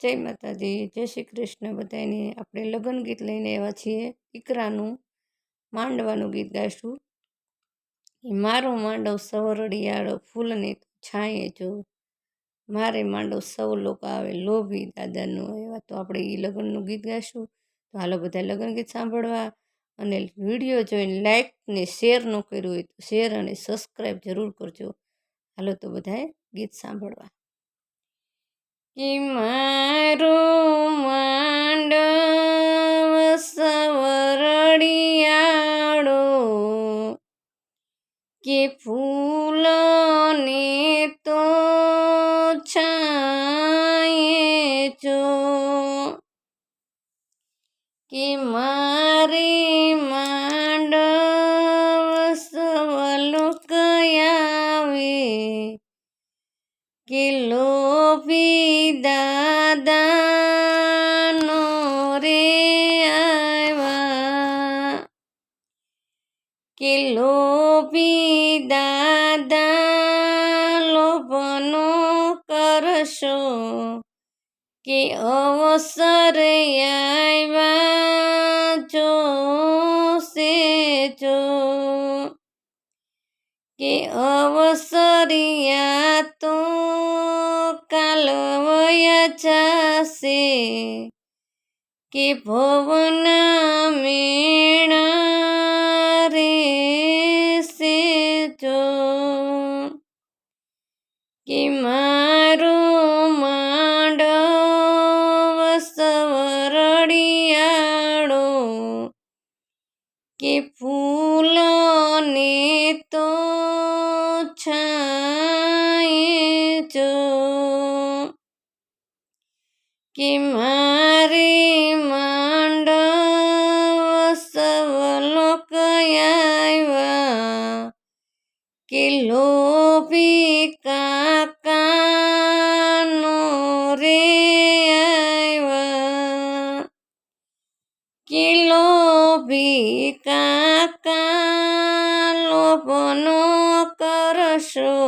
જય માતાજી, જય શ્રી કૃષ્ણ. બધાને આપણે લગ્ન ગીત લઈને આવ્યા છીએ. દીકરાનું માંડવાનું ગીત ગાઈશું. મારો માંડવ સવરડિયાળો ફૂલને છાંયે જો. મારે માંડવ સૌ લોકો આવે લોભી દાદાનું એવા. તો આપણે એ લગ્નનું ગીત ગાઈશું. તો હાલો બધા લગ્ન ગીત સાંભળવા અને વીડિયો જોઈને લાઈક ને શેર ન કર્યું હોય તો શેર અને સબસ્ક્રાઈબ જરૂર કરજો. હાલો તો બધાએ ગીત સાંભળવા. કે કે મારે માંડવ સવલો કયાવે કે લોભી દાદાનો રે આવ્યા, કે લોભી દાદા લોભનો કરશો. কি অবসর আইবা চোষে চো কি অবসরিয়া তো কালো কি ভবন মেণা કે મારે માંડવ સવલો કયાવ્યા કે લોભી કાકાનો રે આવ્યા કે કાકા લોભનો કરશો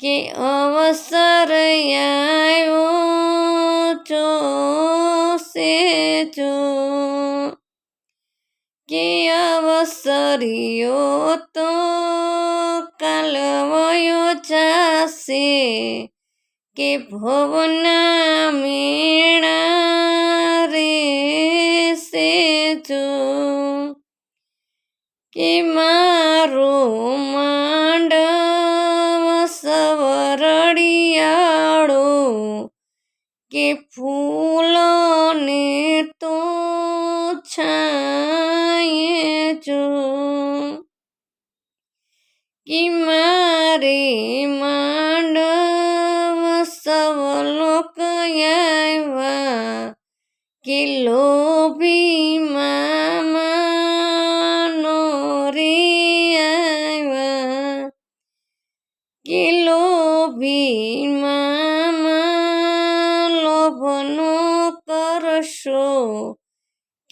કે અવસર આવ્યો જોશે જો કે અવસરિયો તો કાલવયો જાશે કે ભવના મેણા રે જો કે મારો માંડવ સવરડિયાળો કે ફૂલોને તો છાયે જો કે મારે માંડવ સવલો કયા કે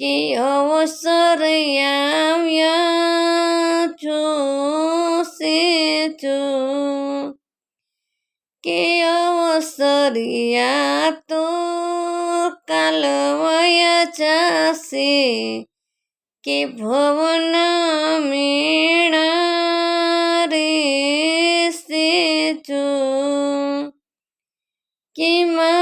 কি অবসর ছুসেছু কি অবসরিয়া তো কালময়া কি ভবন মেণা রে সেচু কি মা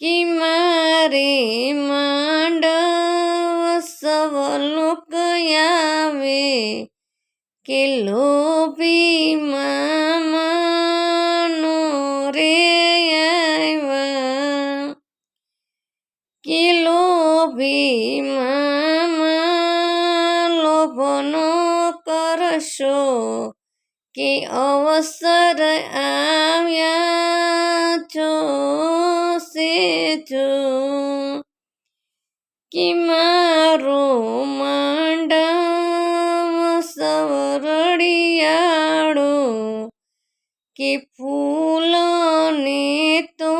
કે મારે માંડ સવલો કયાવે કે લોભી મામાનો રે કે લોભી મામા લોભનો કરશો, કે અવસર આવ્યા. કે મારો માંડા સવરડિયાળો કે ફૂલને તો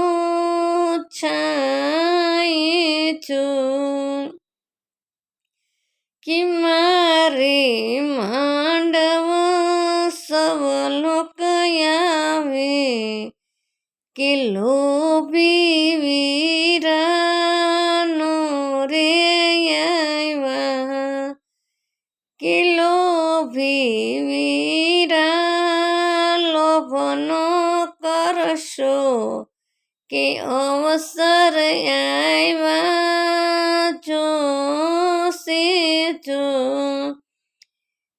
છાય છો. કે મારે માંડવ સવલો કયાવે કે લોભી વીરા করে কিলো ভিবিরা লোভন করসো কে অবসর আইবা চোষিচু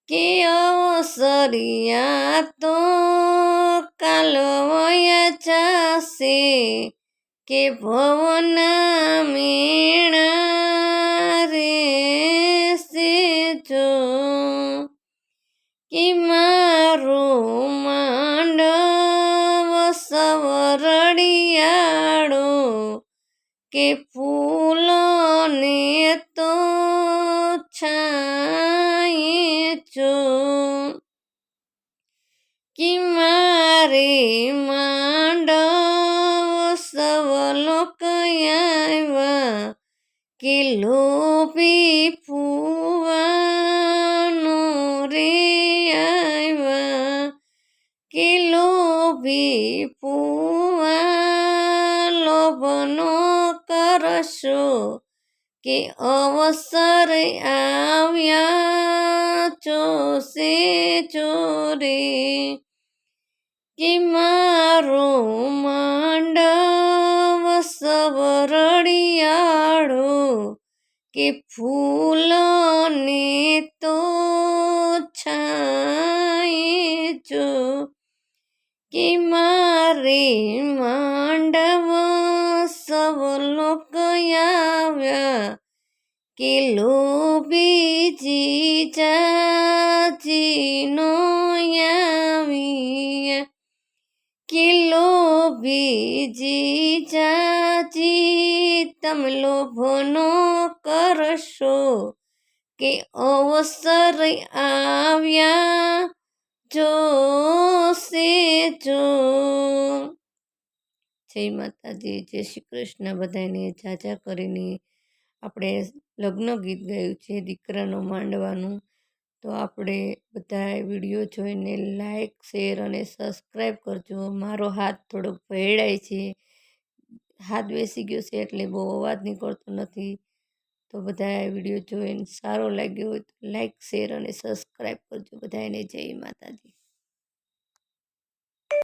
কে অবসরিয়া তো কালো চাষে। કે ભવના મેણા રે જો કે મારું માંડવ સવરડિયાળો કે ફૂલોને તો છાંય જો કે મારે માંડવ అవలోకయవ కిలోపి పువను రేయవ కిలోపి পুবনো করসো কে অবসর আমিয়া চোষে চোরে কি মারুম અવસર આવ્યા જોશે ચોરે કે મારું માંડવ સવરડિયાળો કે ફૂલને તો છાંય જો કે મારે માંડવ સવ લોક આવ્યા કે લોભી જાજીનો આવ્યા કે લોભી જાજી તમે લોભનો કરશો કે અવસર આવ્યા જોશે જો. જય માતાજી, જય શ્રી કૃષ્ણ. બધાને જાજા કરીને આપણે લગ્ન ગીત ગાયું છે, દીકરાનો માંડવાનું. તો આપણે બધા વીડિયો જોઈને લાઈક, શેર અને સબસ્ક્રાઈબ કરજો. મારો હાથ થોડોક ભેળાય છે. હાથ બેસી ગયો છે એટલે બહુ અવાજ નીકળતો નથી. તો બધા વીડિયો જોઈને સારો લાગ્યો હોય તો લાઈક, શેર અને સબસ્ક્રાઈબ કરજો. બધાને જય માતાજી.